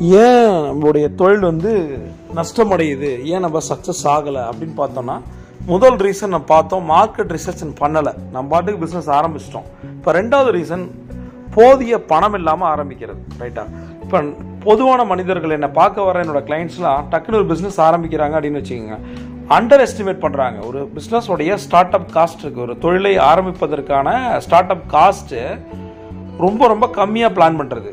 ஏன் நம்மளுடைய தொழில் வந்து நஷ்டமடையுது? ஏன் நம்ம சக்ஸஸ் ஆகலை அப்படின்னு பார்த்தோம்னா முதல் ரீசன் நம்ம பார்த்தோம் மார்க்கெட் ரிசர்ச் பண்ணலை. நம்ம பாட்டுக்கு பிஸ்னஸ் ஆரம்பிச்சிட்டோம். இப்போ ரெண்டாவது ரீசன் போதிய பணம் இல்லாமல் ஆரம்பிக்கிறது ரைட்டா இப்போ பொதுவான மனிதர்கள் என்னை பார்க்க வர என்னோட கிளைண்ட்ஸ்லாம் டக்குன்னு ஒரு பிஸ்னஸ் ஆரம்பிக்கிறாங்க அப்படின்னு வச்சுக்கோங்க. அண்டர் எஸ்டிமேட் பண்ணுறாங்க ஒரு பிஸ்னஸோடைய ஸ்டார்ட் அப் காஸ்ட் இருக்குது ஒரு தொழிலை ஆரம்பிப்பதற்கான ஸ்டார்ட் அப் காஸ்ட்டு ரொம்ப ரொம்ப கம்மியாக பிளான் பண்ணுறது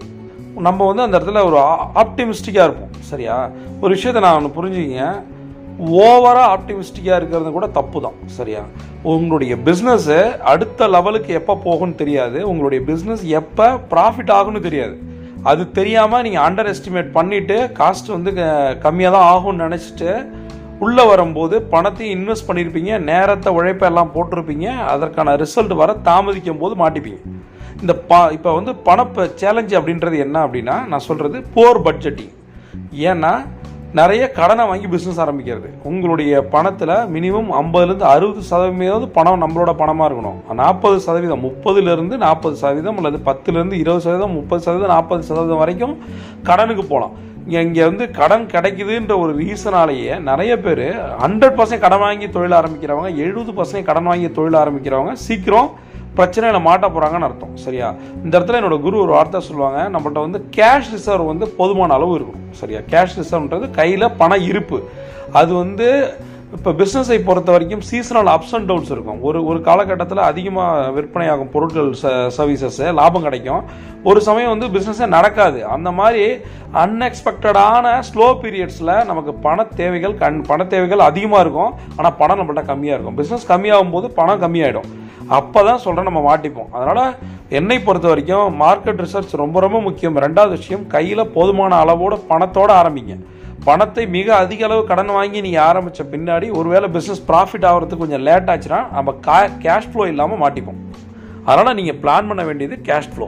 நம்ம வந்து அந்த இடத்துல ஒரு ஆப்டிமிஸ்டிக்காக இருப்போம். சரியா? ஒரு விஷயத்தை நான் ஒன்று புரிஞ்சுக்கிங்க. ஓவராக ஆப்டிமிஸ்டிக்காக இருக்கிறது கூட தப்பு தான் சரியா? உங்களுடைய பிஸ்னஸ்ஸு அடுத்த லெவலுக்கு எப்போ போகும்னு தெரியாது. உங்களுடைய பிஸ்னஸ் எப்போ ப்ராஃபிட் ஆகும்னு தெரியாது. அது தெரியாமல் நீங்கள் அண்டர் எஸ்டிமேட் பண்ணிவிட்டு காஸ்ட் வந்து கம்மியாக தான் ஆகும்னு நினச்சிட்டு உள்ளே வரும்போது பணத்தையும் இன்வெஸ்ட் பண்ணியிருப்பீங்க நேரத்தை உழைப்பை எல்லாம் போட்டிருப்பீங்க. அதற்கான ரிசல்ட் வர தாமதிக்கும் போது மாட்டிப்பீங்க. இந்த ப இப்போ வந்து பணப்ப சேலஞ்சு அப்படின்றது என்ன அப்படின்னா நான் சொல்கிறது போர் பட்ஜெட்டிங் ஏன்னா நிறைய கடனை வாங்கி பிஸ்னஸ் ஆரம்பிக்கிறது. உங்களுடைய பணத்தில் மினிமம் ஐம்பதுலேருந்து அறுபது சதவீதம் பணம் நம்மளோட பணமாக இருக்கணும். நாற்பது சதவீதம் முப்பதுலேருந்து நாற்பது சதவீதம் அல்லது பத்துலேருந்து இருபது சதவீதம் முப்பது சதவீதம் நாற்பது சதவீதம் வரைக்கும் கடனுக்கு போகலாம் இங்கே இங்கே வந்து கடன் கிடைக்குதுன்ற ஒரு ரீசனாலேயே நிறைய பேர் ஹண்ட்ரட் பர்சன்ட் கடன் வாங்கி தொழில் ஆரம்பிக்கிறவங்க எழுபது பர்சன்ட் கடன் வாங்கி தொழில் ஆரம்பிக்கிறவங்க சீக்கிரம் பிரச்சனையில் மாட்ட போகிறாங்கன்னு அர்த்தம் சரியா? இந்த இடத்துல என்னோட குரு ஒரு வார்த்தை சொல்லுவாங்க நம்மள்ட்ட வந்து கேஷ் ரிசர்வ் வந்து போதுமான அளவு இருக்கணும் சரியா? கேஷ் ரிசர்வ்ன்றது கையில் பண இருப்பு. அது வந்து இப்போ பிஸ்னஸை பொறுத்த வரைக்கும் சீசனல் அப்ஸ் அண்ட் டவுன்ஸ் இருக்கும். ஒரு ஒரு காலகட்டத்தில் அதிகமாக விற்பனையாகும் பொருட்கள் ச சர்வீசஸ்ஸு லாபம் கிடைக்கும். ஒரு சமயம் வந்து பிஸ்னஸே நடக்காது. அந்த மாதிரி அன்எக்ஸ்பெக்டடான ஸ்லோ பீரியட்ஸில் நமக்கு பண தேவைகள் கண் பண தேவைகள் அதிகமாக இருக்கும். ஆனால் பணம் நம்மள்ட்ட கம்மியாக இருக்கும். பிஸ்னஸ் கம்மியாகும் போது பணம் கம்மியாயிடும். அப்போ தான் சொல்கிறேன் நம்ம மாட்டிப்போம். அதனால் என்னை பொறுத்த வரைக்கும் மார்க்கெட் ரிசர்ச் ரொம்ப ரொம்ப முக்கியம். ரெண்டாவது விஷயம் கையில் போதுமான அளவோட பணத்தோட ஆரம்பிங்க. பணத்தை மிக அதிக அளவு கடன் வாங்கி நீங்கள் ஆரம்பித்த பின்னாடி ஒருவேளை பிஸ்னஸ் ப்ராஃபிட் ஆகிறதுக்கு கொஞ்சம் லேட் ஆச்சுன்னா நம்ம கா கேஷ் ஃப்ளோ இல்லாமல் மாட்டிப்போம். அதனால் நீங்கள் பிளான் பண்ண வேண்டியது கேஷ் ஃப்ளோ